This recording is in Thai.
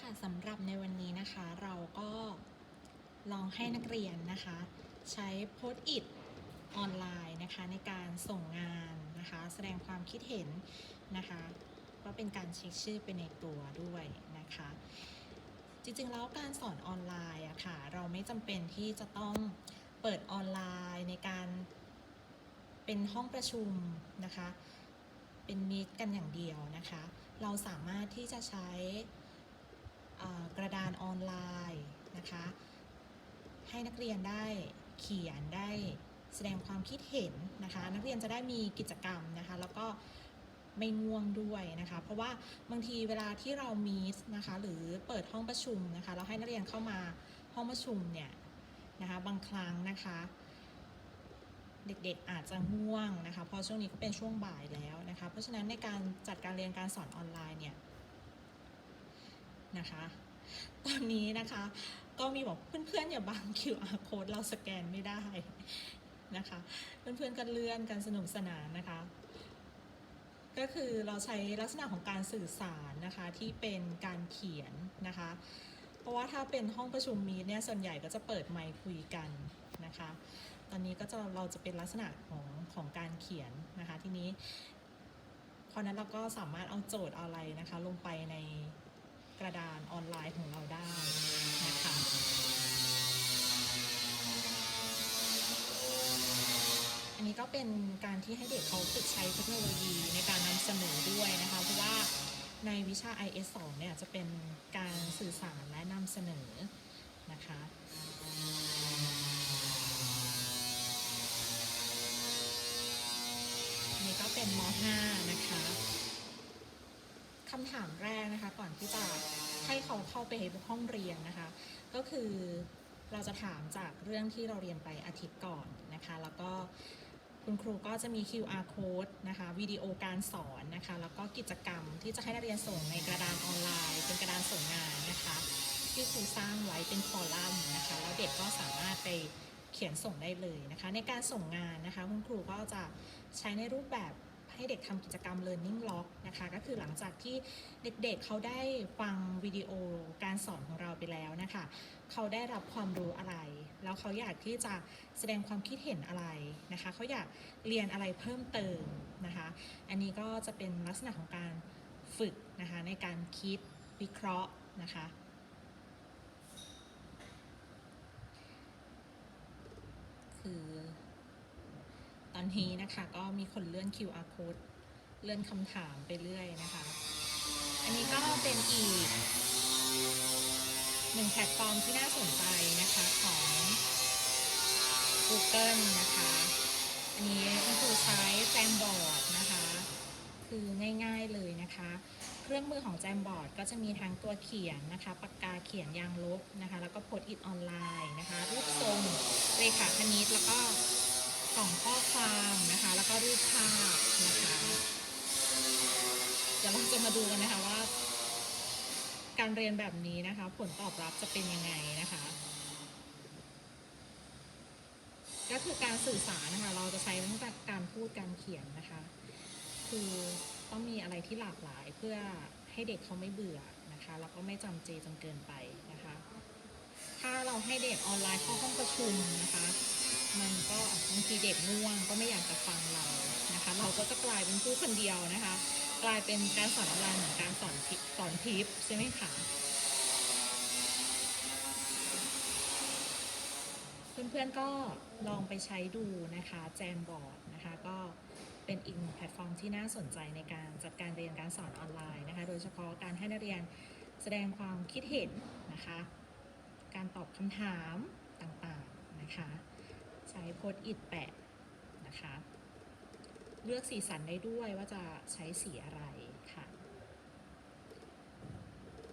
ค่ะสำหรับในวันนี้นะคะ เราก็ลองให้นักเรียนนะคะ ใช้โพสต์อิทออนไลน์นะคะในการส่งงานนะคะ แสดงความคิดเห็นนะคะก็เป็นการเช็คชื่อไปในตัวด้วยนะคะ จริงๆแล้วการสอนออนไลน์อะค่ะเราไม่จำเป็นที่จะต้องเปิดออนไลน์ในการเป็นห้องประชุมนะคะ เป็นมีตกันอย่างเดียวนะคะ เราสามารถที่จะใช้ กระดานออนไลน์นะคะ ให้นักเรียนได้เขียนได้แสดงความคิดเห็นนะคะ นักเรียนจะได้มีกิจกรรมนะคะ แล้วก็ไม่ง่วงด้วยนะคะ เพราะว่าบางทีเวลาที่เรามีตนะคะ หรือเปิดห้องประชุมนะคะ เราให้นักเรียนเข้ามาห้องประชุมเนี่ยนะคะบางครั้งนะคะ เด็กๆอาจจะง่วงนะคะเพราะช่วงนี้ก็เป็นช่วงบ่ายแล้วนะคะ เพราะฉะนั้นในการจัดการเรียนการสอนออนไลน์เนี่ย นะคะ ตอนนี้นะคะ ก็มีบอกเพื่อนๆอย่าบัง QR code เราสแกนไม่ได้นะคะ เพื่อนๆกันเลื่อนกันสนุกสนานนะคะ ก็คือเราใช้ลักษณะของการสื่อสารนะคะที่เป็นการเขียนนะคะ เพราะว่าถ้าเป็นห้องประชุมมีเนี่ยส่วนใหญ่ก็จะเปิดไมค์คุยกันนะคะ ตอนนี้ก็จะเราจะเป็นลักษณะของของการเขียนนะคะ ทีนี้เพราะนั้นเราก็สามารถเอาโจทย์อะไรนะคะ ลงไปใน ออนไลน์ของเราได้นะคะอันนี้ก็เป็นการที่ให้เด็กเขาฝึกใช้เทคโนโลยีในการนำเสนอด้วยนะคะ เพราะว่าในวิชา IS 2เนี่ยจะเป็นการสื่อสารและนำเสนอนะคะนนี้ก็เป็นม .5 นะคะ คำถามแรกนะคะ ก่อนที่จะให้เขาเข้าไปในห้องเรียนนะคะ ก็คือเราจะถามจากเรื่องที่เราเรียนไปอาทิตย์ก่อนนะคะ แล้วก็คุณครูก็จะมี QR code นะคะวิดีโอการสอนนะคะ แล้วก็กิจกรรมที่จะให้นักเรียนส่งในกระดานออนไลน์ เป็นกระดานส่งงานนะคะ ที่ครูสร้างไว้เป็นคอลัมน์นะคะ แล้วเด็กก็สามารถไปเขียนส่งได้เลยนะคะ ในการส่งงานนะคะ คุณครูก็จะใช้ในรูปแบบ ให้เด็กทำกิจกรรม learning log นะคะ ก็คือหลังจากที่เด็กๆเขาได้ฟังวิดีโอการสอนของเราไปแล้วนะคะ เขาได้รับความรู้อะไร แล้วเขาอยากที่จะแสดงความคิดเห็นอะไรนะคะ เขาอยากเรียนอะไรเพิ่มเติมนะคะ อันนี้ก็จะเป็นลักษณะของการฝึกนะคะในการคิดวิเคราะห์นะคะ คือต อนนี้นะคะ ก็มีคนเลื่อน QR code เลื่อนคำถามไปเรื่อยนะคะ อันนี้ก็เป็นอีกหนึ่งแพลตฟอร์มที่น่าสนใจนะคะของ Google นะคะ อันนี้คุณครูใช้แจมบอร์ดนะคะ คือง่ายๆเลยนะคะ เครื่องมือของแจมบอร์ดก็จะมีทั้งตัวเขียนนะคะ ปากกาเขียนยางลบนะคะ แล้วก็โพสต์อิทออนไลน์นะคะ รูปทรง เรขาคณิตแล้วก็ ดูกันนะคะว่า การเรียนแบบนี้นะคะ ผลตอบรับจะเป็นยังไงนะคะ ก็คือการสื่อสารนะคะ เราจะใช้ตั้งแต่การพูดการเขียนนะคะ คือต้องมีอะไรที่หลากหลายเพื่อให้เด็กเขาไม่เบื่อนะคะแล้วก็ไม่จำเจจนเกินไปนะคะ ถ้าเราให้เด็กออนไลน์เข้าห้องประชุมนะคะ มันก็บางทีเด็กง่วงก็ไม่อยากจะฟังเรานะคะ เราก็จะกลายเป็นผู้คนเดียวนะคะ กลายเป็นการสอนออนไลน์เหมือนการสอนทิปสอนทิปใช่ไหมคะเพื่อนๆก็ลองไปใช้ดูนะคะแจมบอร์ดนะคะก็เป็นอีกหนึ่งแพลตฟอร์มที่น่าสนใจในการจัดการเรียนการสอนออนไลน์นะคะ โดยเฉพาะการให้นักเรียนแสดงความคิดเห็นนะคะ การตอบคำถามต่างๆนะคะ ใช้โพสต์อิทแปะนะคะ เลือกสีสันได้ด้วยว่าจะใช้สีอะไรค่ะ